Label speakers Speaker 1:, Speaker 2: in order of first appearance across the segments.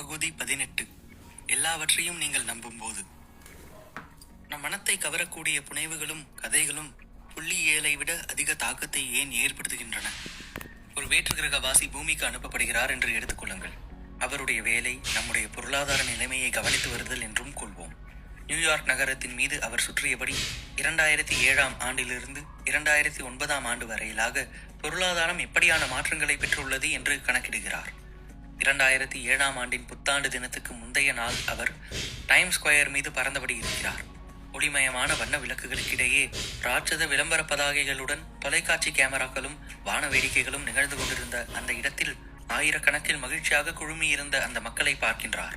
Speaker 1: பகுதி பதினெட்டு. எல்லாவற்றையும் நீங்கள் நம்பும்போது. நம் மனத்தை கவரக்கூடிய புனைவுகளும் கதைகளும் புள்ளியியலை விட அதிக தாக்கத்தை ஏன் ஏற்படுத்துகின்றன? ஒரு வேற்று கிரகவாசி பூமிக்கு அனுப்பப்படுகிறார் என்று எடுத்துக்கொள்ளுங்கள் அவருடைய வேலை நம்முடைய பொருளாதார நிலைமையை கவனித்து வருதல் என்றும் கொள்வோம். நியூயார்க் நகரத்தின் மீது அவர் சுற்றியபடி இரண்டாயிரத்தி ஏழாம் ஆண்டிலிருந்து இரண்டாயிரத்தி ஒன்பதாம் ஆண்டு வரையிலாக பொருளாதாரம் எப்படியான மாற்றங்களை பெற்றுள்ளது என்று கணக்கிடுகிறார். இரண்டாயிரத்தி ஏழாம் ஆண்டின் புத்தாண்டு தினத்துக்கு முந்தைய நாள் அவர் டைம் ஸ்கொயர் மீது பறந்தபடி இருக்கிறார் ஒளிமயமான வண்ண விளக்குகளுக்கிடையே ராட்சத விளம்பர பதாகைகளுடன் தொலைக்காட்சி கேமராக்களும் வான வேடிக்கைகளும் நிகழ்ந்து கொண்டிருந்த அந்த இடத்தில் ஆயிரக்கணக்கில் மகிழ்ச்சியாக குழுமியிருந்த அந்த மக்களை பார்க்கின்றார்.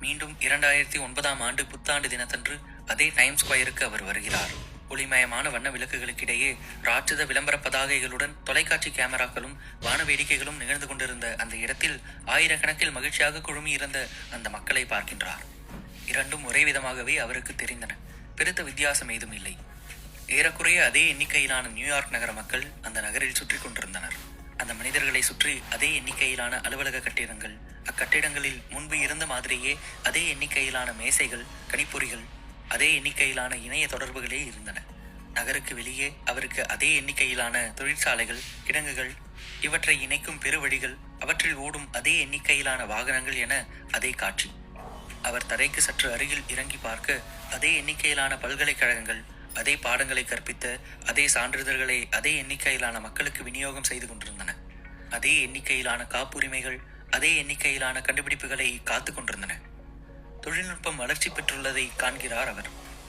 Speaker 1: மீண்டும் இரண்டாயிரத்தி ஒன்பதாம் ஆண்டு புத்தாண்டு தினத்தன்று அதே டைம் ஸ்கொயருக்கு அவர் வருகிறார். ஒளிமயமான வண்ண விளக்குகளுக்கிடையே ராட்சத விளம்பர பதாகைகளுடன் தொலைக்காட்சி கேமராக்களும் வான வேடிக்கைகளும் நிகழ்ந்து கொண்டிருந்த அந்த இடத்தில் ஆயிரக்கணக்கில் மகிழ்ச்சியாக குழுமியிருந்த அந்த மக்களை பார்க்கின்றார். இரண்டும் ஒரே விதமாகவே அவருக்கு தெரிந்தன. பெருத்த வித்தியாசம் ஏதும் இல்லை. ஏறக்குறைய அதே எண்ணிக்கையிலான நியூயார்க் நகர மக்கள் அந்த நகரில் சுற்றி கொண்டிருந்தனர். அந்த மனிதர்களை சுற்றி அதே எண்ணிக்கையிலான அலுவலக கட்டிடங்கள் அக்கட்டிடங்களில் முன்பு இருந்த மாதிரியே அதே எண்ணிக்கையிலான மேசைகள் கணிப்பொறிகள் அதே எண்ணிக்கையிலான இணைய தொடர்புகளே இருந்தன. நகருக்கு வெளியே அவருக்கு அதே எண்ணிக்கையிலான தொழிற்சாலைகள் கிடங்குகள் இவற்றை இணைக்கும் பெருவழிகள் அவற்றில் ஓடும் அதே எண்ணிக்கையிலான வாகனங்கள் என அதே காட்சி. அவர் தரைக்கு சற்று அருகில் இறங்கி பார்க்க அதே எண்ணிக்கையிலான பல்கலைக்கழகங்கள் அதே பாடங்களை கற்பித்த அதே சான்றிதழ்களை அதே எண்ணிக்கையிலான மக்களுக்கு விநியோகம் செய்து கொண்டிருந்தன. அதே எண்ணிக்கையிலான காப்புரிமைகள் அதே எண்ணிக்கையிலான கண்டுபிடிப்புகளை காத்து கொண்டிருந்தன. தொழில்நுட்பம் வளர்ச்சி பெற்றுள்ளதை காண்கிறார் அவர்.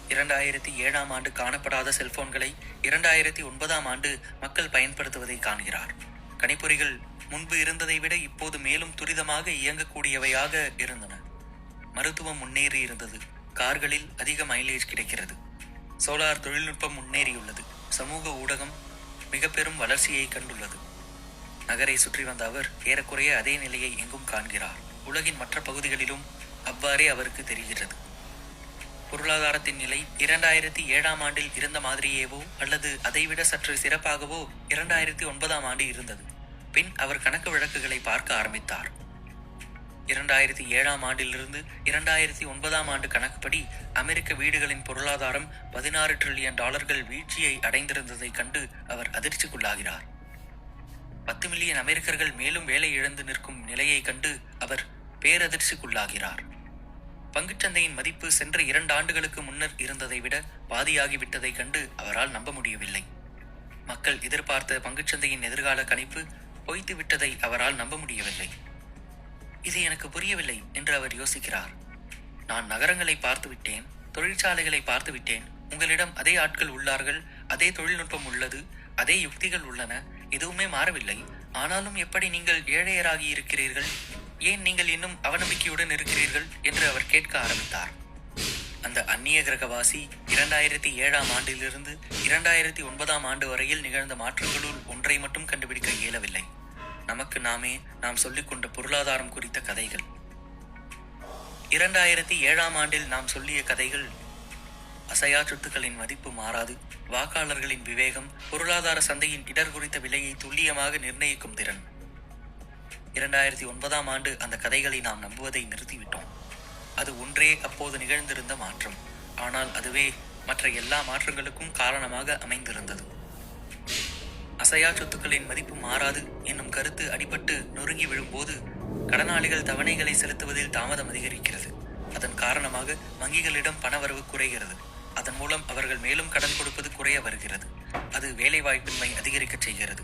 Speaker 1: இரண்டாயிரத்தி ஏழாம் ஆண்டு காணப்படாத செல்போன்களை இரண்டாயிரத்தி ஒன்பதாம் ஆண்டு மக்கள் பயன்படுத்துவதை காண்கிறார். கணிப்பொறிகள் முன்பு இருந்ததை விட இப்போது மேலும் துரிதமாக இயங்கக்கூடியவையாக இருந்தன. மருத்துவம் முன்னேறி இருந்தது. கார்களில் அதிக மைலேஜ் கிடைக்கிறது. சோலார் தொழில்நுட்பம் முன்னேறியுள்ளது. சமூக ஊடகம் மிக பெரும் வளர்ச்சியை கண்டுள்ளது. நகரை சுற்றி வந்த அவர் ஏறக்குறைய அதே நிலையை எங்கும் காண்கிறார். உலகின் மற்ற பகுதிகளிலும் அவ்வாறே அவருக்கு தெரிகிறது. பொருளாதாரத்தின் நிலை இரண்டாயிரத்தி ஏழாம் ஆண்டில் இருந்த மாதிரியேவோ அல்லது அதைவிட சற்று சிறப்பாகவோ இரண்டாயிரத்தி ஒன்பதாம் ஆண்டு இருந்தது. பின் அவர் கணக்கு வழக்குகளை பார்க்க ஆரம்பித்தார். இரண்டாயிரத்தி ஏழாம் ஆண்டிலிருந்து இரண்டாயிரத்தி ஒன்பதாம் ஆண்டு கணக்குப்படி அமெரிக்க வீடுகளின் பொருளாதாரம் பதினாறு ட்ரில்லியன் டாலர்கள் வீழ்ச்சியை அடைந்திருந்ததைக் கண்டு அவர் அதிர்ச்சிக்குள்ளாகிறார். பத்து மில்லியன் அமெரிக்கர்கள் மேலும் வேலை இழந்து நிற்கும் நிலையை கண்டு அவர் பேரதிர்ச்சிக்குள்ளாகிறார். பங்குச்சந்தையின் மதிப்பு சென்ற இரண்டு ஆண்டுகளுக்கு முன்னர் இருந்ததை விட பாதியாகிவிட்டதைக் கண்டு அவரால் நம்ப முடியவில்லை. மக்கள் எதிர்பார்த்த பங்குச்சந்தையின் எதிர்கால கணிப்பு பொய்த்து விட்டதை அவரால் நம்ப முடியவில்லை. இது எனக்கு புரியவில்லை என்று அவர் யோசிக்கிறார். நான் நகரங்களை பார்த்துவிட்டேன் தொழிற்சாலைகளை பார்த்துவிட்டேன் உங்களிடம் அதே ஆட்கள் உள்ளார்கள் அதே தொழில்நுட்பம் உள்ளது அதே யுக்திகள் உள்ளன எதுவுமே மாறவில்லை. ஆனாலும் எப்படி நீங்கள் ஏழையராகி இருக்கிறீர்கள்? ஏன் நீங்கள் இன்னும் அவநம்பிக்கையுடன் இருக்கிறீர்கள் என்று அவர் கேட்க ஆரம்பித்தார். அந்த அந்நிய கிரகவாசி இரண்டாயிரத்தி ஏழாம் ஆண்டிலிருந்து இரண்டாயிரத்தி ஒன்பதாம் ஆண்டு வரையில் நிகழ்ந்த மாற்றங்களுள் ஒன்றை மட்டும் கண்டுபிடிக்க இயலவில்லை. நமக்கு நாமே நாம் சொல்லிக்கொண்ட பொருளாதாரம் குறித்த கதைகள். இரண்டாயிரத்தி ஏழாம் ஆண்டில் நாம் சொல்லிய கதைகள் அசையா சொத்துக்களின் மதிப்பு மாறாது வாக்காளர்களின் விவேகம் பொருளாதார சந்தையின் இடர் குறித்த விலையை துல்லியமாக நிர்ணயிக்கும் திறன். இரண்டாயிரத்தி ஒன்பதாம் ஆண்டு அந்த கதைகளை நாம் நம்புவதை நிறுத்திவிட்டோம். அது ஒன்றே அப்போது நிகழ்ந்திருந்த மாற்றம். ஆனால் அதுவே மற்ற எல்லா மாற்றங்களுக்கும் காரணமாக அமைந்திருந்தது. அசையா சொத்துக்களின் மதிப்பு மாறாது என்னும் கருத்து அடிபட்டு நொறுங்கி விழும்போது கடனாளிகள் தவணைகளை செலுத்துவதில் தாமதம் அதிகரிக்கிறது. அதன் காரணமாக வங்கிகளிடம் பணவரவு குறைகிறது. அதன் மூலம் அவர்கள் மேலும் கடன் கொடுப்பது குறைய வருகிறது. அது வேலைவாய்ப்பின்மை அதிகரிக்கச் செய்கிறது.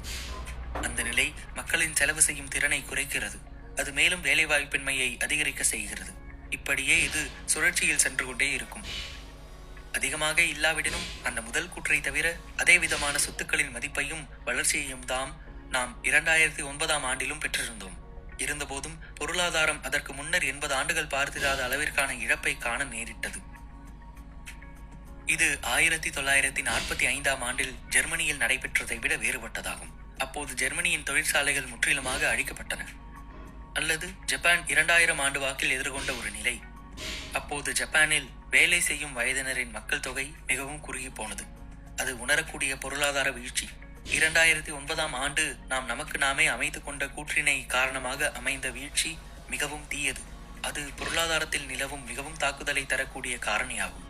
Speaker 1: அந்த நிலை மக்களின் செலவு செய்யும் திறனை குறைக்கிறது. அது மேலும் வேலைவாய்ப்பின்மையை அதிகரிக்க செய்கிறது. இப்படியே இது சுழற்சியில் சென்று கொண்டே இருக்கும். அதிகமாக இல்லாவிடனும் அந்த முதல் கூற்றை தவிர அதே விதமான சொத்துக்களின் மதிப்பையும் வளர்ச்சியையும் தாம் நாம் இரண்டாயிரத்தி ஒன்பதாம் ஆண்டிலும் பெற்றிருந்தோம். இருந்தபோதும் பொருளாதாரம் அதற்கு முன்னர் எண்பது ஆண்டுகள் பார்த்திராத அளவிற்கான இழப்பை காண நேரிட்டது. இது ஆயிரத்தி தொள்ளாயிரத்தி நாற்பத்தி ஐந்தாம் ஆண்டில் ஜெர்மனியில் நடைபெற்றதை விட வேறுபட்டதாகும். அப்போது ஜெர்மனியின் தொழிற்சாலைகள் முற்றிலுமாக அழிக்கப்பட்டன. அல்லது ஜப்பான் இரண்டாயிரம் ஆண்டு வாக்கில் எதிர்கொண்ட ஒரு நிலை. அப்போது ஜப்பானில் வேலை செய்யும் வயதினரின் மக்கள் தொகை மிகவும் குறுகி போனது. அது உணரக்கூடிய பொருளாதார வீழ்ச்சி. இரண்டாயிரத்தி ஒன்பதாம் ஆண்டு நாம் நமக்கு நாமே அமைத்து கொண்ட கூற்றினை காரணமாக அமைந்த வீழ்ச்சி மிகவும் தீயது. அது பொருளாதாரத்தில் நிலவும் மிகவும் தாக்குதலை தரக்கூடிய காரணியாகும்.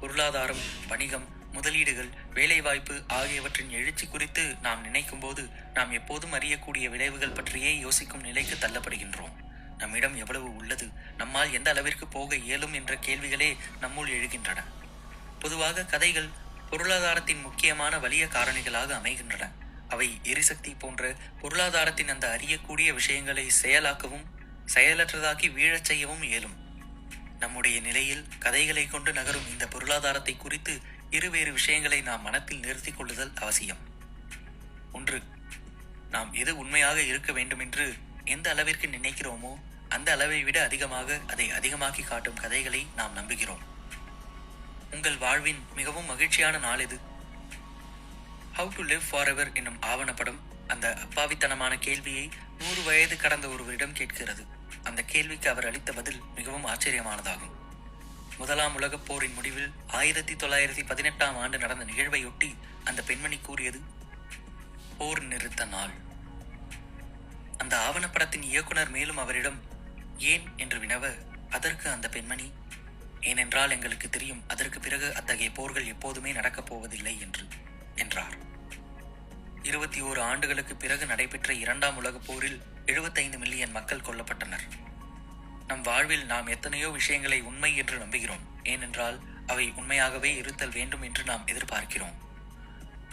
Speaker 1: பொருளாதாரம் வணிகம் முதலீடுகள் வேலைவாய்ப்பு ஆகியவற்றின் எழுச்சி குறித்து நாம் நினைக்கும் போது நாம் எப்போதும் அறியக்கூடிய விளைவுகள் பற்றியே யோசிக்கும் நிலைக்கு தள்ளப்படுகின்றோம். நம்மிடம் எவ்வளவு உள்ளது நம்மால் எந்த அளவிற்கு போக இயலும் என்ற கேள்விகளே நம்முள் எழுகின்றன. பொதுவாக கதைகள் பொருளாதாரத்தின் முக்கியமான வலிய காரணிகளாக அமைகின்றன. அவை எரிசக்தி போன்ற பொருளாதாரத்தின் அந்த அறியக்கூடிய விஷயங்களை செயலாக்கவும் செயலற்றதாக்கி வீழச் செய்யவும் இயலும். நம்முடைய நிலையில் கதைகளை கொண்டு நகரும் இந்த பொருளாதாரத்தை குறித்து இருவேறு விஷயங்களை நாம் மனத்தில் நிறுத்திக் கொள்ளுதல் அவசியம். ஒன்று நாம் எது உண்மையாக இருக்க வேண்டுமென்று எந்த அளவிற்கு நினைக்கிறோமோ அந்த அளவை விட அதிகமாக அதை அதிகமாக்கி காட்டும் கதைகளை நாம் நம்புகிறோம். உங்கள் வாழ்வின் மிகவும் மகிழ்ச்சியான நாள் எது? How to live forever என்னும் ஆவணப்படம் அந்த அப்பாவித்தனமான கேள்வியை நூறு வயது கடந்த ஒருவரிடம் கேட்கிறது. அந்த கேள்விக்கு அவர் அளித்த பதில் மிகவும் ஆச்சரியமானதாகும். முதலாம் உலகப் போரின் முடிவில் ஆயிரத்தி தொள்ளாயிரத்தி பதினெட்டாம் ஆண்டு நடந்த நிகழ்வையொட்டி அந்த பெண்மணி கூறியது போர் நிறுத்த நாள். அந்த ஆவணப்படத்தின் இயக்குனர் மேலும் அவரிடம் ஏன் என்று வினவ அதற்கு அந்த பெண்மணி ஏனென்றால் எங்களுக்கு தெரியும் அதற்கு பிறகு அத்தகைய போர்கள் எப்போதுமே நடக்கப் போவதில்லை என்று என்றார். இருபத்தி ஓரு ஆண்டுகளுக்கு பிறகு நடைபெற்ற இரண்டாம் உலகப் போரில் எழுபத்தைந்து மில்லியன் மக்கள் கொல்லப்பட்டனர். நம் வாழ்வில் நாம் எத்தனையோ விஷயங்களை உண்மை என்று நம்புகிறோம். ஏனென்றால் அவை உண்மையாகவே இருத்தல் வேண்டும் என்று நாம் எதிர்பார்க்கிறோம்.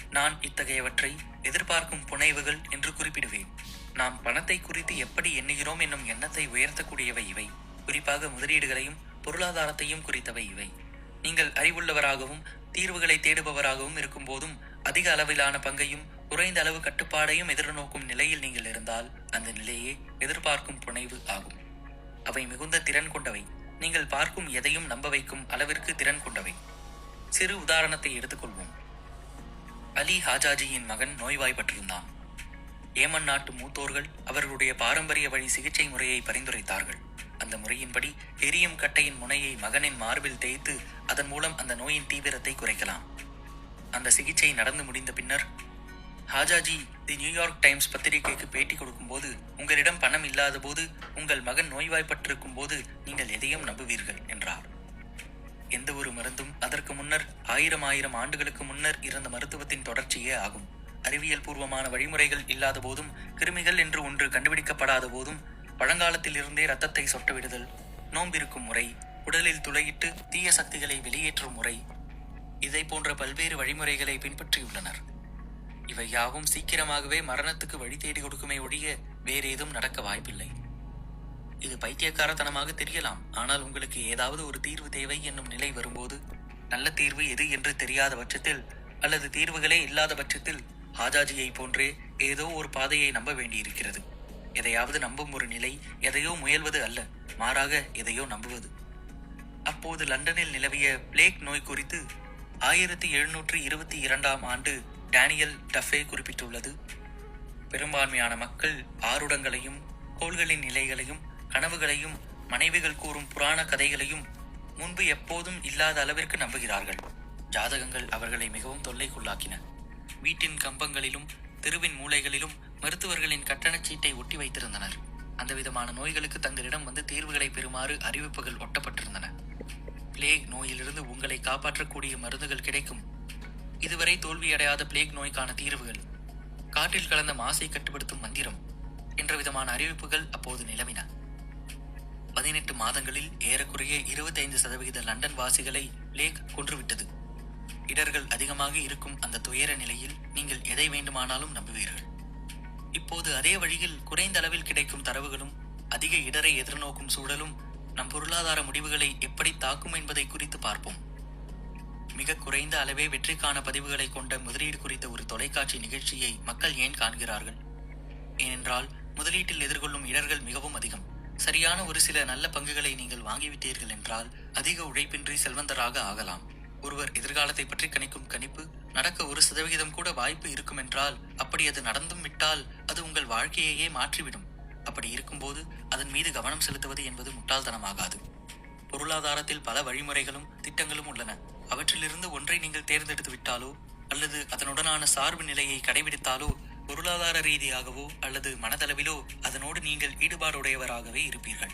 Speaker 1: நான் இத்தகையவற்றை எதிர்பார்க்கும் புனைவுகள் என்று குறிப்பிடுவேன். நாம் பணத்தை குறித்து எப்படி எண்ணுகிறோம் என்னும் எண்ணத்தை உயர்த்தக்கூடியவை இவை. குறிப்பாக முதலீடுகளையும் பொருளாதாரத்தையும் குறித்தவை இவை. நீங்கள் அறிவுள்ளவராகவும் தீர்வுகளை தேடுபவராகவும் இருக்கும்போதும் அதிக அளவிலான பங்கையும் குறைந்த அளவு கட்டுப்பாடையும் எதிர்நோக்கும் நிலையில் நீங்கள் இருந்தால் அந்த நிலையே எதிர்பார்க்கும் புனைவு ஆகும். அவை மிகுந்த திறன் கொண்டவை. நீங்கள் பார்க்கும் எதையும் நம்ப வைக்கும் அளவிற்கு திறன் கொண்டவை. சிறு உதாரணத்தை எடுத்துக்கொள்வோம். அலி ஹாஜாஜியின் மகன் நோய்வாய்ப்பட்டிருந்தான். ஏமன் நாட்டு மூத்தோர்கள் அவர்களுடைய பாரம்பரிய வழி சிகிச்சை முறையை பரிந்துரைத்தார்கள். அந்த முறையின்படி எரியும் கட்டையின் முனையை மகனின் மார்பில் தேய்த்து அதன் மூலம் அந்த நோயின் தீவிரத்தை குறைக்கலாம். அந்த சிகிச்சை நடந்து முடிந்த பின்னர் ஹாஜாஜி தி நியூயார்க் டைம்ஸ் பத்திரிகைக்கு பேட்டி கொடுக்கும்போது உங்களிடம் பணம் இல்லாத போது உங்கள் மகன் நோய்வாய்ப்பட்டிருக்கும் போது நீங்கள் எதையும் நம்புவீர்கள் என்றார். எந்த ஒரு மருந்தும் அதற்கு முன்னர் ஆயிரம் ஆயிரம் ஆண்டுகளுக்கு முன்னர் இருந்த மருத்துவத்தின் தொடர்ச்சியே ஆகும். அறிவியல் பூர்வமான வழிமுறைகள் இல்லாத போதும் கிருமிகள் என்று ஒன்று கண்டுபிடிக்கப்படாத போதும் பழங்காலத்தில் இருந்தே ரத்தத்தை சொட்ட நோம்பிருக்கும் முறை உடலில் துளையிட்டு தீய சக்திகளை வெளியேற்றும் முறை இதை போன்ற பல்வேறு வழிமுறைகளை பின்பற்றியுள்ளனர். இவை யாவும் சீக்கிரமாகவே மரணத்துக்கு வழி தேடி கொடுக்குமே ஒழிய வேறேதும் நடக்க வாய்ப்பில்லை. இது பைத்தியக்காரத்தனமாக தெரியலாம். ஆனால் உங்களுக்கு ஏதாவது ஒரு தீர்வு தேவை என்னும் நிலை வரும்போது நல்ல தீர்வு எது என்று தெரியாத பட்சத்தில் அல்லது தீர்வுகளே இல்லாத பட்சத்தில் ஹாஜாஜியை போன்றே ஏதோ ஒரு பாதையை நம்ப வேண்டியிருக்கிறது. எதையாவது நம்பும் ஒரு நிலை எதையோ முயல்வது அல்ல மாறாக எதையோ நம்புவது. அப்போது லண்டனில் நிலவிய பிளேக் நோய் குறித்து ஆயிரத்தி எழுநூற்று இருபத்தி இரண்டாம் ஆண்டு டேனியல் டஃபே குறிப்பிட்டுள்ளது. பெரும்பான்மையான மக்கள் ஆருடங்களையும் கோள்களின் நிலைகளையும் கனவுகளையும் மனைவிகள் கூறும் புராண கதைகளையும் முன்பு எப்போதும் இல்லாத அளவிற்கு நம்புகிறார்கள். ஜாதகங்கள் அவர்களை மிகவும் தொல்லைக்குள்ளாக்கின. வீட்டின் கம்பங்களிலும் தெருவின் மூலைகளிலும் மருத்துவர்களின் கட்டணச் சீட்டை ஒட்டி வைத்திருந்தனர். அந்த விதமான நோய்களுக்கு தங்களிடம் வந்து தீர்வுகளை பெறுமாறு அறிவிப்புகள் ஒட்டப்பட்டிருந்தன. பிளேக் நோயிலிருந்து உங்களை காப்பாற்றக்கூடிய மருந்துகள் கிடைக்கும். இதுவரை தோல்வியடையாத பிளேக் நோய்க்கான தீர்வுகள். காற்றில் கலந்த மாசை கட்டுப்படுத்தும் மந்திரம். என்ற விதமான அறிவிப்புகள் அப்போது நிலவின. பதினெட்டு மாதங்களில் ஏறக்குறைய இருபத்தைந்து சதவிகித லண்டன் வாசிகளை பிளேக் கொன்றுவிட்டது. இடர்கள் அதிகமாக இருக்கும் அந்த துயர நிலையில் நீங்கள் எதை வேண்டுமானாலும் நம்புவீர்கள். இப்போது அதே வழியில் குறைந்த அளவில் கிடைக்கும் தரவுகளும் அதிக இடரை எதிர்நோக்கும் சூழலும் நம் பொருளாதார முடிவுகளை எப்படி தாக்கும் என்பதை குறித்து பார்ப்போம். மிக குறைந்த அளவே வெற்றிக்கான பதிவுகளை கொண்ட முதலீடு குறித்த ஒரு தொலைக்காட்சி நிகழ்ச்சியை மக்கள் ஏன் காண்கிறார்கள்? ஏனென்றால் முதலீட்டில் எதிர்கொள்ளும் இடர்கள் மிகவும் அதிகம். சரியான ஒரு சில நல்ல பங்குகளை நீங்கள் வாங்கிவிட்டீர்கள் என்றால் அதிக உழைப்பின்றி செல்வந்தராக ஆகலாம். ஒருவர் எதிர்காலத்தை பற்றி கணிக்கும் கணிப்பு நடக்க ஒரு சதவிகிதம் கூட வாய்ப்பு இருக்கும் என்றால் அப்படி அது நடந்தும் விட்டால் அது உங்கள் வாழ்க்கையையே மாற்றிவிடும். அப்படி இருக்கும்போது அதன் மீது கவனம் செலுத்துவது என்பது முட்டாள்தனமாகாது. பொருளாதாரத்தில் பல வழிமுறைகளும் திட்டங்களும் உள்ளன. அவற்றிலிருந்து ஒன்றை நீங்கள் தேர்ந்தெடுத்து விட்டாலோ அல்லது அதனுடனான சார்பு நிலையை கடைபிடித்தாலோ பொருளாதார ரீதியாகவோ அல்லது மனதளவிலோ அதனோடு நீங்கள் ஈடுபாடுடையவராகவே இருப்பீர்கள்.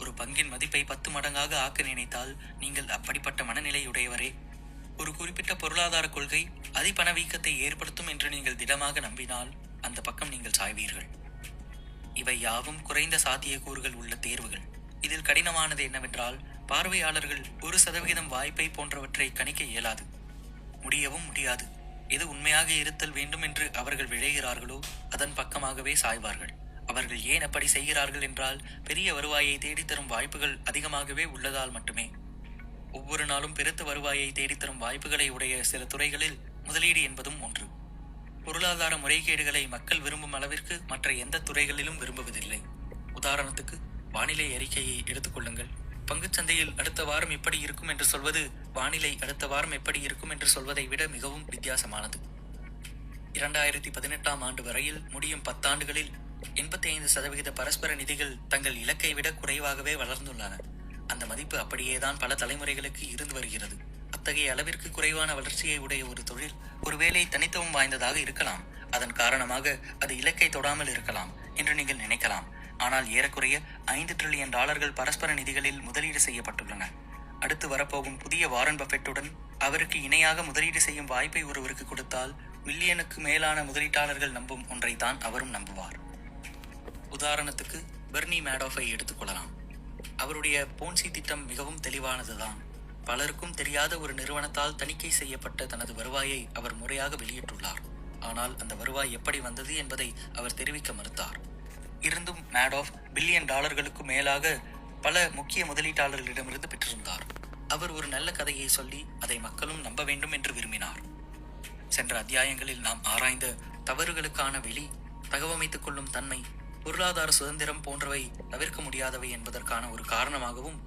Speaker 1: ஒரு பங்கின் மதிப்பை பத்து மடங்காக ஆக்க நினைத்தால் நீங்கள் அப்படிப்பட்ட மனநிலையுடையவரே. ஒரு குறிப்பிட்ட பொருளாதார கொள்கை அதிபணவீக்கத்தை ஏற்படுத்தும் என்று நீங்கள் திடமாக நம்பினால் அந்த பக்கம் நீங்கள் சாய்வீர்கள். இவை யாவும் குறைந்த சாத்தியக்கூறுகள் உள்ள தேர்வுகள். இதில் கடினமானது என்னவென்றால் பார்வையாளர்கள் ஒரு சதவிகிதம் வாய்ப்பை போன்றவற்றை கணிக்க இயலாது. முடியவும் முடியாது. எது உண்மையாக இருத்தல் வேண்டும் என்று அவர்கள் விழைகிறார்களோ அதன் பக்கமாகவே சாய்வார்கள். அவர்கள் ஏன் அப்படி செய்கிறார்கள் என்றால் பெரிய வருவாயை தேடித்தரும் வாய்ப்புகள் அதிகமாகவே உள்ளதால் மட்டுமே. ஒவ்வொரு நாளும் பெருத்த வருவாயை தேடித்தரும் வாய்ப்புகளை உடைய சில துறைகளில் முதலீடு என்பதும் ஒன்று. பொருளாதார முறைகேடுகளை மக்கள் விரும்பும் அளவிற்கு மற்ற எந்த துறைகளிலும் விரும்புவதில்லை. உதாரணத்துக்கு வானிலை அறிக்கையை எடுத்துக்கொள்ளுங்கள் பங்குச்சந்தையில் அடுத்த வாரம் எப்படி இருக்கும் என்று சொல்வது வானிலை அடுத்த வாரம் எப்படி இருக்கும் என்று சொல்வதை விட மிகவும் வித்தியாசமானது. இரண்டாயிரத்தி பதினெட்டாம் ஆண்டு வரையில் முடியும் பத்தாண்டுகளில் எண்பத்தி ஐந்து சதவிகித பரஸ்பர நிதிகள் தங்கள் இலக்கை விட குறைவாகவே வளர்ந்துள்ளன. அந்த மதிப்பு அப்படியேதான் பல தலைமுறைகளுக்கு இருந்து வருகிறது. அத்தகைய அளவிற்கு குறைவான வளர்ச்சியை உடைய ஒரு தொழில் ஒருவேளை தனித்துவம் வாய்ந்ததாக இருக்கலாம். அதன் காரணமாக அது இலக்கை தொடாமல் இருக்கலாம் என்று நீங்கள் நினைக்கலாம். ஆனால் ஏறக்குறைய ஐந்து டிரில்லியன் டாலர்கள் பரஸ்பர நிதிகளில் முதலீடு செய்யப்பட்டுள்ளன. அடுத்து வரப்போகும் புதிய வாரன் பஃபெட்டுடன் அவருக்கு இணையாக முதலீடு செய்யும் வாய்ப்பை ஒருவருக்கு கொடுத்தால் மில்லியனுக்கு மேலான முதலீட்டாளர்கள் நம்பும் ஒன்றைத்தான் அவரும் நம்புவார். உதாரணத்துக்கு பெர்னி மேடோஃபை எடுத்துக்கொள்ளலாம் அவருடைய போன்சி திட்டம் மிகவும் தெளிவானதுதான். பலருக்கும் தெரியாத ஒரு நிறுவனத்தால் தணிக்கை செய்யப்பட்ட தனது வருவாயை அவர் முறையாக வெளியிட்டுள்ளார். ஆனால் அந்த வருவாய் எப்படி வந்தது என்பதை அவர் தெரிவிக்க மறுத்தார். இருந்தும் மேடோஃப் பில்லியன் டாலர்களுக்கு மேலாக பல முக்கிய முதலீட்டாளர்களிடமிருந்து பெற்றிருந்தார். அவர் ஒரு நல்ல கதையை சொல்லி அதை மக்களும் நம்ப வேண்டும் என்று விரும்பினார். சென்ற அத்தியாயங்களில் நாம் ஆராய்ந்த தவறுகளுக்கான வெளி தகவமைத்துக் கொள்ளும் தன்மை பொருளாதார சுதந்திரம் போன்றவை தவிர்க்க முடியாதவை என்பதற்கான ஒரு காரணமாகவும்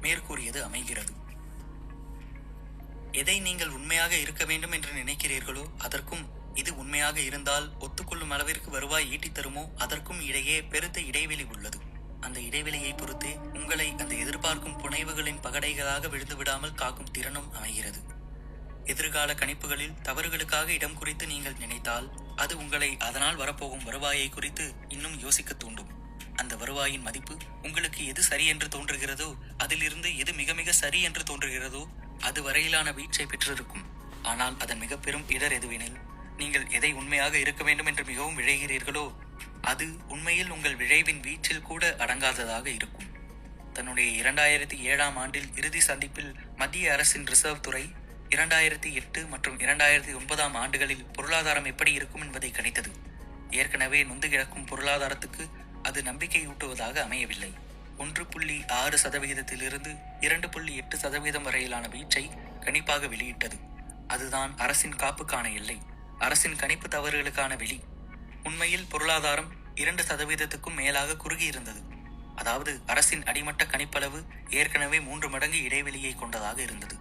Speaker 1: மேற்கூறியது அமைகிறது. எதை நீங்கள் உண்மையாக இருக்க வேண்டும் என்று நினைக்கிறீர்களோ அதற்கும் இது உண்மையாக இருந்தால் ஒத்துக்கொள்ளும் அளவிற்கு வருவாய் ஈட்டித் தருமோ? அதற்கும் இடையே பெருத்த இடைவெளி உள்ளது. அந்த இடைவெளியை பொறுத்தே உங்களை அந்த எதிர்பார்க்கும் புனைவுகளின் பகடைகளாக விழுந்து விடாமல் காக்கும் திறனும் அமைகிறது. எதிர்கால கணிப்புகளில் தவறுகளுக்காக இடம் குறித்து நீங்கள் நினைத்தால் அது உங்களை அதனால் வரப்போகும் வருவாயை குறித்து இன்னும் யோசிக்க தூண்டும். அந்த வருவாயின் மதிப்பு உங்களுக்கு எது சரி என்று தோன்றுகிறதோ அதிலிருந்து எது மிக மிக சரி என்று தோன்றுகிறதோ அது வரையிலான வீச்சை பெற்றிருக்கும். ஆனால் அதன் மிக பெரும் இடர் எதுவெனில் நீங்கள் எதை உண்மையாக இருக்க வேண்டும் என்று மிகவும் விழைகிறீர்களோ அது உண்மையில் உங்கள் விழைவின் வீச்சில் கூட அடங்காததாக இருக்கும். தன்னுடைய இரண்டாயிரத்தி ஏழாம் ஆண்டில் இறுதி சந்திப்பில் மத்திய அரசின் ரிசர்வ் துறை இரண்டாயிரத்தி எட்டு மற்றும் இரண்டாயிரத்தி ஒன்பதாம் ஆண்டுகளில் பொருளாதாரம் எப்படி இருக்கும் என்பதை கணித்தது. ஏற்கனவே நொந்து கிடக்கும் பொருளாதாரத்துக்கு அது நம்பிக்கையூட்டுவதாக அமையவில்லை. ஒன்று புள்ளி ஆறு சதவிகிதத்திலிருந்து இரண்டு புள்ளி எட்டு சதவீதம் வரையிலான வீச்சை கணிப்பாக வெளியிட்டது. அதுதான் அரசின் காப்புக்கான எல்லை. அரசின் கணிப்பு தவறுகளுக்கான வெளி உண்மையில் பொருளாதாரம் இரண்டு சதவீதத்துக்கும் மேலாக குறுகியிருந்தது. அதாவது அரசின் அடிமட்ட கணிப்பளவு ஏற்கனவே மூன்று மடங்கு இடைவெளியை கொண்டதாக இருந்தது.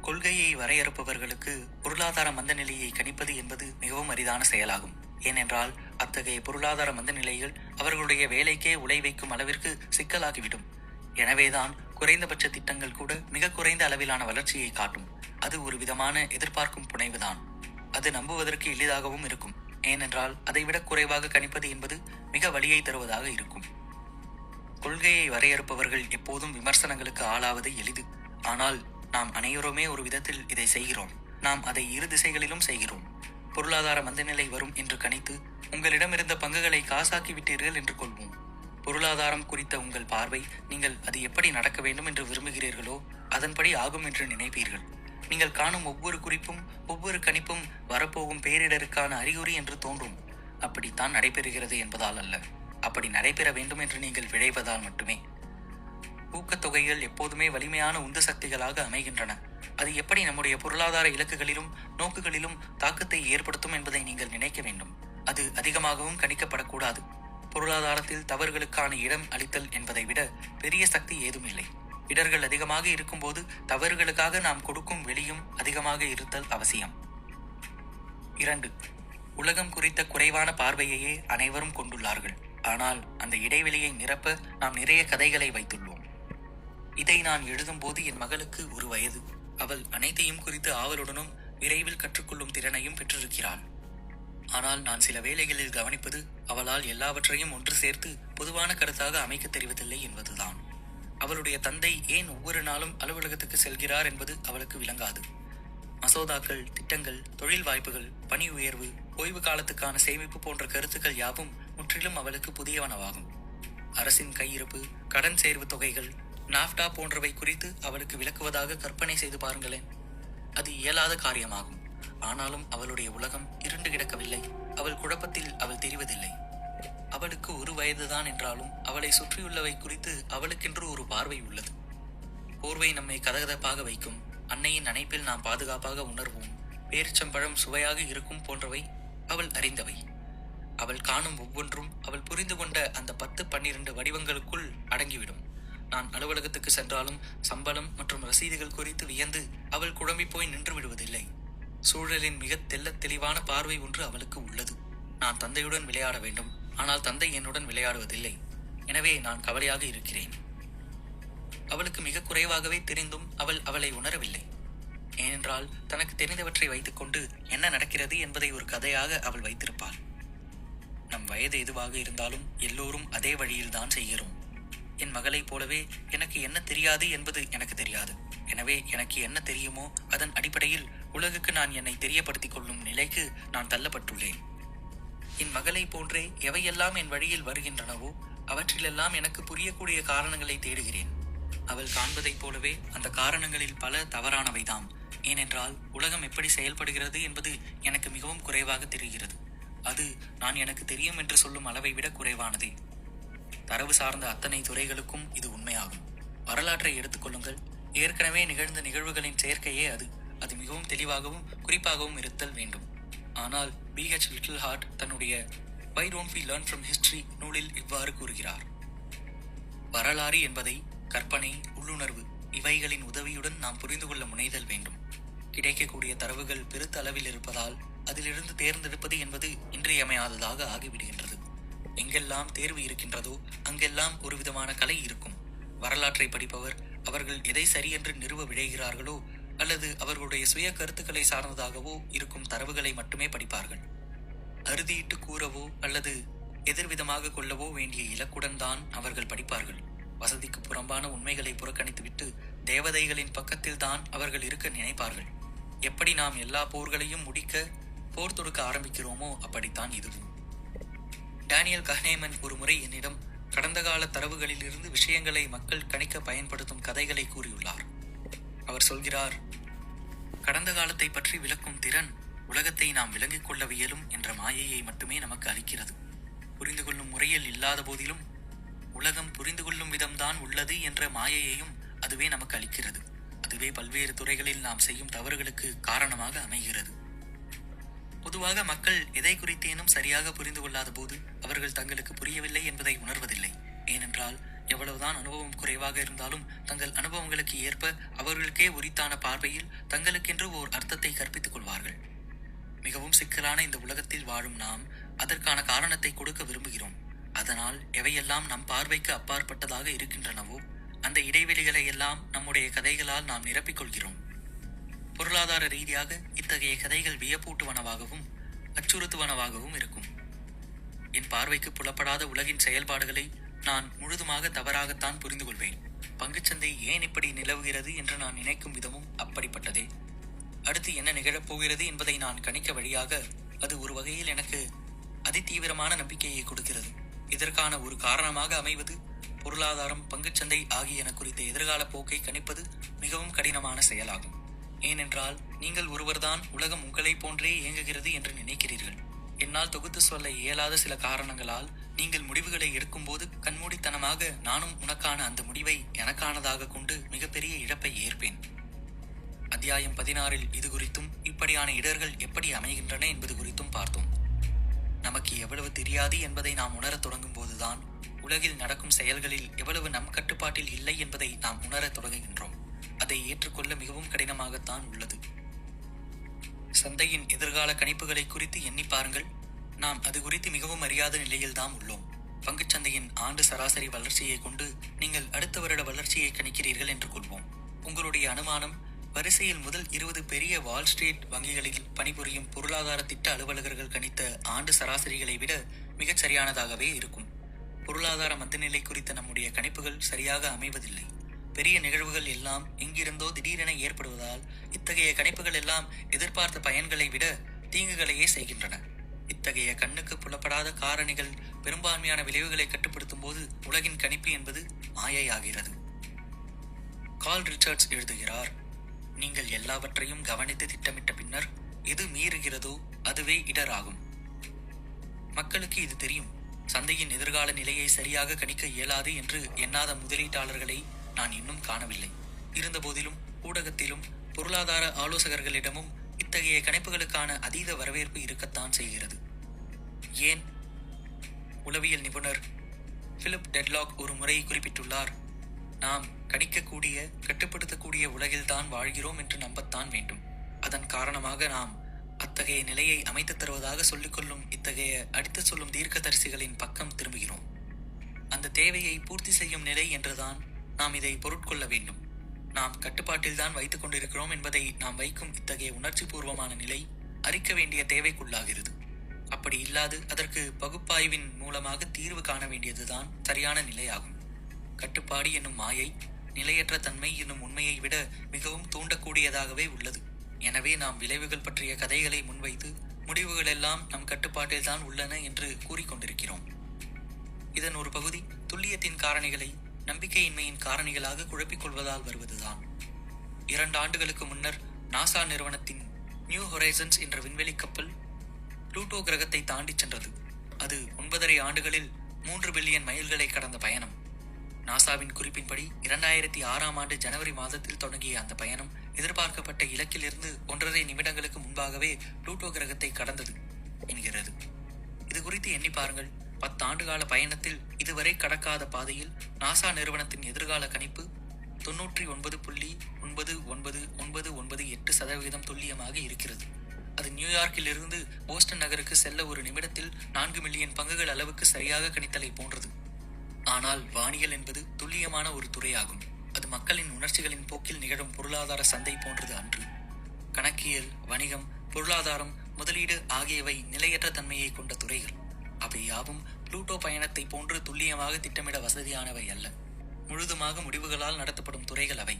Speaker 1: கொள்கையை வரையறுப்பவர்களுக்கு பொருளாதார மந்தநிலையை கணிப்பது என்பது மிகவும் அரிதான செயலாகும். ஏனென்றால் அத்தகைய பொருளாதார மந்தநிலைகள் அவர்களுடைய வேலைக்கே உழை வைக்கும் அளவிற்கு சிக்கலாகிவிடும். எனவேதான் குறைந்தபட்ச திட்டங்கள் கூட மிக குறைந்த அளவிலான வளர்ச்சியை காட்டும். அது ஒரு விதமான எதிர்பார்க்கும் புனைவுதான். அது நம்புவதற்கு எளிதாகவும் இருக்கும். ஏனென்றால் அதைவிட குறைவாக கணிப்பது என்பது மிக வலியை தருவதாக இருக்கும். கொள்கையை வரையறுப்பவர்கள் எப்போதும் விமர்சனங்களுக்கு ஆளாவது எளிது. ஆனால் நாம் அனைவருமே ஒரு விதத்தில் இதை செய்கிறோம். நாம் அதை இரு திசைகளிலும் செய்கிறோம். பொருளாதார மந்தநிலை வரும் என்று கணித்து உங்களிடமிருந்த பங்குகளை காசாக்கி விட்டீர்கள் என்று கொள்வோம். பொருளாதாரம் குறித்த உங்கள் பார்வை நீங்கள் அது எப்படி நடக்க வேண்டும் என்று விரும்புகிறீர்களோ அதன்படி ஆகும் என்று நினைப்பீர்கள். நீங்கள் காணும் ஒவ்வொரு குறிப்பும் ஒவ்வொரு கணிப்பும் வரப்போகும் பேரிடருக்கான அறிகுறி என்று தோன்றும். அப்படித்தான் நடைபெறுகிறது என்பதால் அல்ல. அப்படி நடைபெற வேண்டும் என்று நீங்கள் விழைவதால் மட்டுமே. ஊக்கத்தொகைகள் எப்போதுமே வலிமையான உந்து சக்திகளாக அமைகின்றன. அது எப்படி நம்முடைய பொருளாதார இலக்குகளிலும் நோக்குகளிலும் தாக்கத்தை ஏற்படுத்தும் என்பதை நீங்கள் நினைக்க வேண்டும். அது அதிகமாகவும் கணிக்கப்படக்கூடாது. பொருளாதாரத்தில் தவறுகளுக்கான இடம் அளித்தல் என்பதை விட பெரிய சக்தி ஏதும் இல்லை இடர்கள் அதிகமாக இருக்கும்போது தவறுகளுக்காக நாம் கொடுக்கும் வெளியும் அதிகமாக இருத்தல் அவசியம். இரண்டு உலகம் குறித்த குறைவான பார்வையையே அனைவரும் கொண்டுள்ளார்கள். ஆனால் அந்த இடைவெளியை நிரப்ப நாம் நிறைய கதைகளை வைத்துள்ளோம். இதை நான் எழுதும்போது என் மகளுக்கு ஒரு வயது. அவள் அனைத்தையும் குறித்து ஆவலுடனும் விரைவில் கற்றுக்கொள்ளும் திறனையும் பெற்றிருக்கிறாள். ஆனால் நான் சில வேளைகளில் கவனிப்பது அவளால் எல்லாவற்றையும் ஒன்று சேர்த்து பொதுவான கருத்தாக அமைக்கத் தெரிவதில்லை என்பதுதான். அவளுடைய தந்தை ஏன் ஒவ்வொரு நாளும் அலுவலகத்துக்கு செல்கிறார் என்பது அவளுக்கு விளங்காது. மசோதாக்கள் திட்டங்கள் தொழில் வாய்ப்புகள் பணி உயர்வு ஓய்வு காலத்துக்கான சேமிப்பு போன்ற கருத்துக்கள் யாவும் முற்றிலும் அவளுக்கு புதியவனவாகும். அரசின் கையிருப்பு கடன் சேர்வு தொகைகள் நாப்டா போன்றவை குறித்து அவளுக்கு விளக்குவதாக கற்பனை செய்து பாருங்களேன். அது இயலாத காரியமாகும். ஆனாலும் அவளுடைய உலகம் இருண்டு கிடக்கவில்லை. அவள் குழப்பத்தில் அவள் தெரிவதில்லை. அவளுக்கு ஒரு வயதுதான் என்றாலும் அவளை சுற்றியுள்ளவை குறித்து அவளுக்கென்று ஒரு பார்வை உள்ளது. போர்வை நம்மை கதகதப்பாக வைக்கும். அன்னையின் அணைப்பில் நாம் பாதுகாப்பாக உணர்வோம். பேரிச்சம்பழம் சுவையாக இருக்கும் போன்றவை அவள் அறிந்தவை. அவள் காணும் ஒவ்வொன்றும் அவள் புரிந்து கொண்ட அந்த பத்து பன்னிரண்டு வடிவங்களுக்குள் அடங்கிவிடும். நான் அலுவலகத்துக்கு சென்றாலும் சம்பளம் மற்றும் ரசீதுகள் குறித்து வியந்து அவள் குழம்பி போய் நின்று விடுவதில்லை. சூழலின் மிக தெல்ல தெளிவான பார்வை ஒன்று அவளுக்கு உள்ளது. நான் தந்தையுடன் விளையாட வேண்டும். ஆனால் தந்தை என்னுடன் விளையாடுவதில்லை. எனவே நான் கவலையாக இருக்கிறேன். அவளுக்கு மிக குறைவாகவே தெரிந்தும் அவள் அவளை உணரவில்லை. ஏனென்றால் தனக்கு தெரிந்தவற்றை வைத்துக்கொண்டு என்ன நடக்கிறது என்பதை ஒரு கதையாக அவள் வைத்திருப்பாள். நம் வயது எதுவாக இருந்தாலும் எல்லோரும் அதே வழியில்தான் செய்கிறோம். என் மகளைப் போலவே எனக்கு என்ன தெரியாது என்பது எனக்கு தெரியாது. எனவே எனக்கு என்ன தெரியுமோ அதன் அடிப்படையில் உலகுக்கு நான் என்னை தெரியப்படுத்திக் கொள்ளும் நிலைக்கு நான் தள்ளப்பட்டுள்ளேன். என் மகளைப் போன்றே எவையெல்லாம் என் வழியில் வருகின்றனவோ அவற்றிலெல்லாம் எனக்கு புரியக்கூடிய காரணங்களை தேடுகிறேன். அவள் காண்பதைப் போலவே அந்த காரணங்களில் பல தவறானவைதாம். ஏனென்றால் உலகம் எப்படி செயல்படுகிறது என்பது எனக்கு மிகவும் குறைவாக தெரிகிறது. அது நான் எனக்கு தெரியும் என்று சொல்லும் அளவை விட குறைவானதே. தரவு சார்ந்த அத்தனை துறைகளுக்கும் இது உண்மையாகும். வரலாற்றை எடுத்துக்கொள்ளுங்கள் ஏற்கனவே நிகழ்ந்த நிகழ்வுகளின் சேர்க்கையே அது. அது மிகவும் தெளிவாகவும் குறிப்பாகவும் இருத்தல் வேண்டும். ஆனால் பிஹெச் லிட்டில் ஹார்ட் தன்னுடைய why don't we learn from history நூலில் இவ்வாறு கூறுகிறார். வரலாறு என்பதை கற்பனை உள்ளுணர்வு இவைகளின் உதவியுடன் நாம் புரிந்து கொள்ள முனைதல் வேண்டும். கிடைக்கக்கூடிய தரவுகள் பெருத்த அளவில் இருப்பதால் அதிலிருந்து தேர்ந்தெடுப்பது என்பது இன்றியமையாததாக ஆகிவிடுகின்றது. எங்கெல்லாம் தேர்வு இருக்கின்றதோ அங்கெல்லாம் ஒரு விதமான கலை இருக்கும். வரலாற்றை படிப்பவர் அவர்கள் எதை சரியென்று நிறுவ விழைகிறார்களோ அல்லது அவர்களுடைய சுய கருத்துக்களை சார்ந்ததாகவோ இருக்கும் தரவுகளை மட்டுமே படிப்பார்கள். அறுதியிட்டு கூறவோ அல்லது எதிர்விதமாக கொள்ளவோ வேண்டிய இலக்குடன் தான் அவர்கள் படிப்பார்கள். வசதிக்கு புறம்பான உண்மைகளை புறக்கணித்துவிட்டு தேவதைகளின் பக்கத்தில் தான் அவர்கள் இருக்க நினைப்பார்கள். எப்படி நாம் எல்லா போர்களையும் முடிக்க போர் தொடுக்க ஆரம்பிக்கிறோமோ அப்படித்தான் இதுவும். டேனியல் கஹ்னேமன் ஒரு முறை என்னிடம் கடந்த கால தரவுகளிலிருந்து விஷயங்களை மக்கள் கணிக்க பயன்படுத்தும் கதைகளை கூறியுள்ளார். அவர் சொல்கிறார் கடந்த காலத்தை பற்றி விளக்கும் திறன் உலகத்தை நாம் விளங்கிக் கொள்ளவியலும் என்ற மாயையை மட்டுமே நமக்கு அளிக்கிறது. புரிந்து கொள்ளும் முறையில் இல்லாத போதிலும் உலகம் புரிந்து கொள்ளும் விதம்தான் உள்ளது என்ற மாயையையும் அதுவே நமக்கு அளிக்கிறது. அதுவே பல்வேறு துறைகளில் நாம் செய்யும் தவறுகளுக்கு காரணமாக அமைகிறது. பொதுவாக மக்கள் எதை குறித்தேனும் சரியாக புரிந்து கொள்ளாத போது அவர்கள் தங்களுக்கு புரியவில்லை என்பதை உணர்வதில்லை. ஏனென்றால் எவ்வளவுதான் அனுபவம் குறைவாக இருந்தாலும் தங்கள் அனுபவங்களுக்கு ஏற்ப அவர்களுக்கே உரித்தான பார்வையில் தங்களுக்கென்று ஓர் அர்த்தத்தை கற்பித்துக் கொள்வார்கள். மிகவும் சிக்கலான இந்த உலகத்தில் வாழும் நாம் அதற்கான காரணத்தை கொடுக்க விரும்புகிறோம். அதனால் எவையெல்லாம் நம் பார்வைக்கு அப்பாற்பட்டதாக இருக்கின்றனவோ அந்த இடைவெளிகளை எல்லாம் நம்முடைய கதைகளால் நாம் நிரப்பிக் கொள்கிறோம். பொருளாதார ரீதியாக இத்தகைய கதைகள் வியப்பூட்டுவனவாகவும் அச்சுறுத்துவனவாகவும் இருக்கும். என் பார்வைக்கு புலப்படாத உலகின் செயல்பாடுகளை நான் முழுதுமாக தவறாகத்தான் புரிந்து கொள்வேன் பங்குச்சந்தை ஏன் இப்படி நிலவுகிறது என்று நான் நினைக்கும் விதமும் அப்படிப்பட்டதே. அடுத்து என்ன நிகழப் போகிறது என்பதை நான் கணிக்க வழியாக அது ஒரு வகையில் எனக்கு அதிதீவிரமான நம்பிக்கையை கொடுக்கிறது. இதற்கான ஒரு காரணமாக அமைவது பொருளாதாரம் பங்குச்சந்தை ஆகியன குறித்த எதிர்கால போக்கை கணிப்பது மிகவும் கடினமான செயலாகும். ஏனென்றால் நீங்கள் ஒருவர்தான் உலகம் உங்களைப் போன்றே இயங்குகிறது என்று நினைக்கிறீர்கள். என்னால் தொகுத்து சொல்ல இயலாத சில காரணங்களால் நீங்கள் முடிவுகளை எடுக்கும்போது கண்மூடித்தனமாக நானும் உனக்கான அந்த முடிவை எனக்கானதாக கொண்டு மிகப்பெரிய இழப்பை ஏற்பேன். அத்தியாயம் பதினாறில் இது குறித்தும் இப்படியான இடர்கள் எப்படி அமைகின்றன என்பது குறித்தும் பார்த்தோம். நமக்கு எவ்வளவு தெரியாது என்பதை நாம் உணரத் தொடங்கும் போதுதான் உலகில் நடக்கும் செயல்களில் எவ்வளவு நம் கட்டுப்பாட்டில் இல்லை என்பதை நாம் உணரத் தொடங்குகின்றோம். அதை ஏற்றுக்கொள்ள மிகவும் கடினமாகத்தான் உள்ளது. சந்தையின் எதிர்கால கணிப்புகளை குறித்து எண்ணி பாருங்கள். நாம் அது குறித்து மிகவும் அறியாத நிலையில்தான் உள்ளோம். பங்குச்சந்தையின் ஆண்டு சராசரி வளர்ச்சியை கொண்டு நீங்கள் அடுத்த வருட வளர்ச்சியை கணிக்கிறீர்கள் என்று கொள்வோம். உங்களுடைய அனுமானம் வரிசையில் முதல் இருபது பெரிய வால் ஸ்ட்ரீட் வங்கிகளில் பணிபுரியும் பொருளாதார திட்ட அலுவலகர்கள் கணித்த ஆண்டு சராசரிகளை விட மிகச் சரியானதாகவே இருக்கும். பொருளாதார மந்தநிலை குறித்த நம்முடைய கணிப்புகள் சரியாக அமைவதில்லை. பெரிய நிகழ்வுகள் எல்லாம் எங்கிருந்தோ திடீரென ஏற்படுவதால் இத்தகைய கணிப்புகள் எல்லாம் எதிர்பார்த்த பயன்களை விட தீங்குகளையே செய்கின்றன. இத்தகைய கண்ணுக்கு புலப்படாத காரணிகள் பெரும்பான்மையான விளைவுகளை கட்டுப்படுத்தும் போது உலகின் கணிப்பு என்பது மாயையாகிறது கால் ரிச்சர்ட்ஸ் எழுதுகிறார் நீங்கள் எல்லாவற்றையும் கவனித்து திட்டமிட்ட பின்னர் எது மீறுகிறதோ அதுவே இடராகும். மக்களுக்கு இது தெரியும். சந்தையின் எதிர்கால நிலையை சரியாக கணிக்க இயலாது என்று எண்ணாத முதலீட்டாளர்களை நான் இன்னும் காணவில்லை. இருந்தபோதிலும் ஊடகத்திலும் பொருளாதார ஆலோசகர்களிடமும் இத்தகைய கணிப்புகளுக்கான அதீத வரவேற்பு இருக்கத்தான் செய்கிறது. ஏன்? உளவியல் நிபுணர் பிலிப் டெட்லாக் ஒரு முறை குறிப்பிட்டுள்ளார் நாம் கணிக்கக்கூடிய கட்டுப்படுத்தக்கூடிய உலகில்தான் வாழ்கிறோம் என்று நம்பத்தான் வேண்டும். அதன் காரணமாக நாம் அத்தகைய நிலையை அமைத்துத் தருவதாக சொல்லிக்கொள்ளும் இத்தகைய அடித்து சொல்லும் தீர்க்கதரிசிகளின் பக்கம் திரும்புகிறோம். அந்த தேவையை பூர்த்தி செய்யும் நிலை என்றுதான் நாம் இதை பொருட்கொள்ள வேண்டும். நாம் கட்டுப்பாட்டில்தான் வைத்துக் கொண்டிருக்கிறோம் என்பதை நாம் வைக்கும் இத்தகைய உணர்ச்சி பூர்வமான நிலை அறிக்க வேண்டிய தேவைக்குள்ளாகிறது. அப்படி இல்லாது அதற்கு பகுப்பாய்வின் மூலமாக தீர்வு காண வேண்டியதுதான் சரியான நிலையாகும். கட்டுப்பாடு என்னும் மாயை நிலையற்ற தன்மை என்னும் உண்மையை விட மிகவும் தூண்டக்கூடியதாகவே உள்ளது. எனவே நாம் விளைவுகள் பற்றிய கதைகளை முன்வைத்து முடிவுகள் எல்லாம் நம் கட்டுப்பாட்டில்தான் உள்ளன என்று கூறிக்கொண்டிருக்கிறோம். இதன் ஒரு பகுதி துல்லியத்தின் காரணிகளை நம்பிக்கையின்மையின் காரணிகளாக குழப்பிக் கொள்வதால் வருவதுதான். இரண்டு ஆண்டுகளுக்கு முன்னர் நாசா நிறுவனத்தின் நியூ ஹொரைசன்ஸ் என்ற விண்வெளி கப்பல் ப்ளூட்டோ கிரகத்தை தாண்டிச் சென்றது. அது ஒன்பதரை ஆண்டுகளில் மூன்று பில்லியன் மைல்களை கடந்த பயணம். நாசாவின் குறிப்பின்படி இரண்டாயிரத்தி ஆறாம் ஆண்டு ஜனவரி மாதத்தில் தொடங்கிய அந்த பயணம் எதிர்பார்க்கப்பட்ட இலக்கிலிருந்து ஒன்றரை நிமிடங்களுக்கு முன்பாகவே ப்ளூட்டோ கிரகத்தை கடந்தது என்கிறது. இது குறித்து எண்ணி பாருங்கள். பத்தாண்டு கால பயணத்தில் இதுவரை கடக்காத பாதையில் நாசா நிறுவனத்தின் எதிர்கால கணிப்பு தொன்னூற்றி ஒன்பது புள்ளி ஒன்பது ஒன்பது ஒன்பது ஒன்பது எட்டு சதவீதம் துல்லியமாக இருக்கிறது. அது நியூயார்க்கிலிருந்து போஸ்டன் நகருக்கு செல்ல ஒரு நிமிடத்தில் நான்கு மில்லியன் பங்குகள் அளவுக்கு சரியாக கணித்தலை போன்றது. ஆனால் வானியல் என்பது துல்லியமான ஒரு துறையாகும். அது மக்களின் உணர்ச்சிகளின் போக்கில் நிகழும் பொருளாதார சந்தை போன்றது அன்று. கணக்கியல் வணிகம் பொருளாதாரம் முதலீடு ஆகியவை நிலையற்ற தன்மையை கொண்ட துறைகள். அவை யாவும் புளூட்டோ பயணத்தை போன்று துல்லியமாக திட்டமிட வசதியானவை அல்ல. முழுதுமாக முடிவுகளால் நடத்தப்படும் துறைகள் அவை.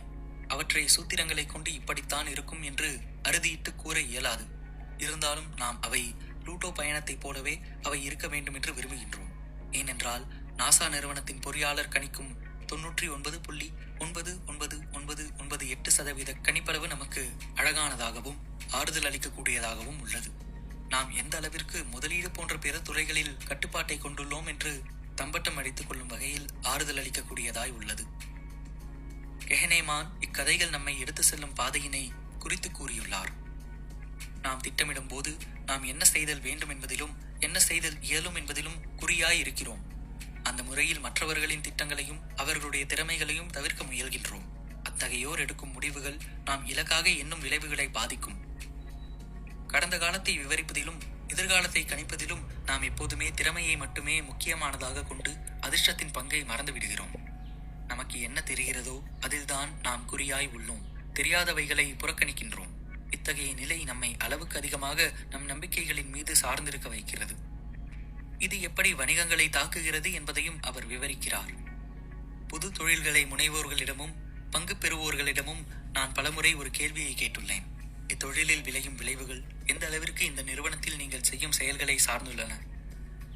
Speaker 1: அவற்றை சூத்திரங்களை கொண்டு இப்படித்தான் இருக்கும் என்று அறுதியிட்டு கூற இயலாது. இருந்தாலும் நாம் அவை புளூட்டோ பயணத்தைப் போலவே அவை இருக்க வேண்டும் என்று விரும்புகின்றோம். ஏனென்றால் நாசா நிறுவனத்தின் பொறியாளர் கணிக்கும் தொன்னூற்றி ஒன்பது புள்ளி ஒன்பது ஒன்பது ஒன்பது ஒன்பது எட்டு சதவீத கணிப்பளவு நமக்கு அழகானதாகவும் ஆறுதல் அளிக்கக்கூடியதாகவும் உள்ளது. நாம் எந்த அளவிற்கு முதலீடு போன்ற பிற துறைகளில் கட்டுப்பாட்டை கொண்டுள்ளோம் என்று தம்பட்டம் அடித்துக் கொள்ளும் வகையில் ஆறுதல் அளிக்கக்கூடியதாய் உள்ளது. கெஹனேமான் இக்கதைகள் நம்மை எடுத்து செல்லும் பாதையினை குறித்து கூறியுள்ளார். நாம் திட்டமிடும் போது நாம் என்ன செய்தல் வேண்டும் என்பதிலும் என்ன செய்தல் இயலும் என்பதிலும் குறியாய் இருக்கிறோம். அந்த முறையில் மற்றவர்களின் திட்டங்களையும் அவர்களுடைய திறமைகளையும் தவிர்க்க முயல்கின்றோம். அத்தகையோர் எடுக்கும் முடிவுகள் நாம் இலக்காக எண்ணும் விளைவுகளை பாதிக்கும். கடந்த காலத்தை விவரிப்பதிலும் எதிர்காலத்தை கணிப்பதிலும் நாம் எப்போதுமே திறமையை மட்டுமே முக்கியமானதாக கொண்டு அதிர்ஷ்டத்தின் பங்கை மறந்து விடுகிறோம் நமக்கு என்ன தெரிகிறதோ அதில்தான் நாம் குறியாய் உள்ளோம். தெரியாதவைகளை புறக்கணிக்கின்றோம். இத்தகைய நிலை நம்மை அளவுக்கு அதிகமாக நம் நம்பிக்கைகளின் மீது சார்ந்திருக்க வைக்கிறது. இது எப்படி வணிகங்களை தாக்குகிறது என்பதையும் அவர் விவரிக்கிறார். புது தொழில்களை முனைவோர்களிடமும் பங்கு பெறுவோர்களிடமும் நான் பலமுறை ஒரு கேள்வியை கேட்டுள்ளேன். இத்தொழிலில் விளையும் விளைவுகள் எந்த அளவிற்கு இந்த நிறுவனத்தில் நீங்கள் செய்யும் செயல்களை சார்ந்துள்ளன?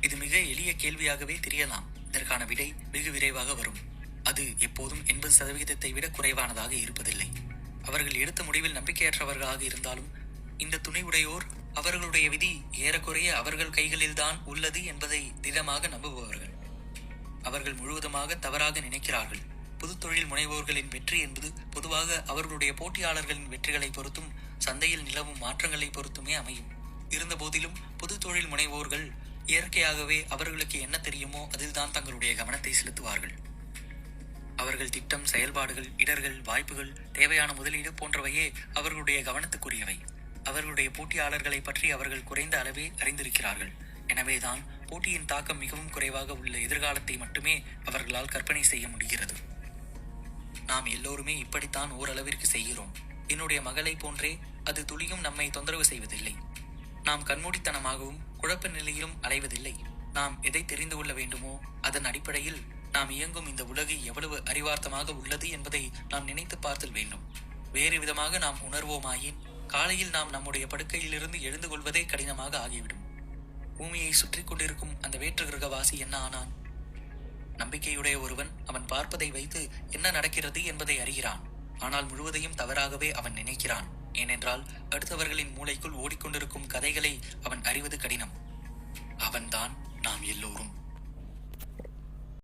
Speaker 1: இது மிக எளிய கேள்வியாகவே தெரியலாம். இதற்கான விடை வெகு விரைவாக வரும். அது எப்போதும் எண்பது சதவிகிதத்தை விட குறைவானதாக இருப்பதில்லை. அவர்கள் எடுத்த முடிவில் நம்பிக்கையற்றவர்களாக இருந்தாலும் இந்த துணை உடையோர் அவர்களுடைய விதி ஏறக்குறைய அவர்கள் கைகளில்தான் உள்ளது என்பதை திடமாக நம்புபவர்கள். அவர்கள் முழுவதுமாக தவறாக நினைக்கிறார்கள். புது தொழில் முனைவோர்களின் வெற்றி என்பது பொதுவாக அவர்களுடைய போட்டியாளர்களின் வெற்றிகளை பொறுத்தும் சந்தையில் நிலவும் மாற்றங்களை பொறுத்துமே அமையும். இருந்தபோதிலும் புது தொழில் முனைவோர்கள் இயற்கையாகவே அவர்களுக்கு என்ன தெரியுமோ அதில்தான் தங்களுடைய கவனத்தை செலுத்துவார்கள். அவர்கள் திட்டம் செயல்பாடுகள் இடர்கள் வாய்ப்புகள் தேவையான முதலீடு போன்றவையே அவர்களுடைய கவனத்துக்குரியவை. அவர்களுடைய போட்டியாளர்களை பற்றி அவர்கள் குறைந்த அளவே அறிந்திருக்கிறார்கள். எனவேதான் போட்டியின் தாக்கம் மிகவும் குறைவாக உள்ள எதிர்காலத்தை மட்டுமே அவர்களால் கற்பனை செய்ய முடிகிறது. நாம் எல்லோருமே இப்படித்தான் ஓரளவிற்கு செய்கிறோம். என்னுடைய மகளை போன்றே அது துளியும் நம்மை தொந்தரவு செய்வதில்லை. நாம் கண்மூடித்தனமாகவும் குழப்ப நிலையிலும் அலைவதில்லை. நாம் எதை தெரிந்து கொள்ள வேண்டுமோ அதன் அடிப்படையில் நாம் இயங்கும் இந்த உலகு எவ்வளவு அறிவார்த்தமாக உள்ளது என்பதை நாம் நினைத்து பார்த்தல் வேண்டும். வேறு விதமாக நாம் உணர்வோமாயின் காலையில் நாம் நம்முடைய படுக்கையிலிருந்து எழுந்து கொள்வதே கடினமாக ஆகிவிடும். பூமியை சுற்றி கொண்டிருக்கும் அந்த வேற்று கிரகவாசி என்ன ஆனான்? நம்பிக்கையுடைய ஒருவன் அவன் பார்ப்பதை வைத்து என்ன நடக்கிறது என்பதை அறிகிறான். ஆனால் முழுவதையும் தவறாகவே அவன் நினைக்கிறான். ஏனென்றால் அடுத்தவர்களின் மூளைக்குள் ஓடிக்கொண்டிருக்கும் கதைகளை அவன் அறிவது கடினம். அவன்தான் நாம் எல்லோரும்.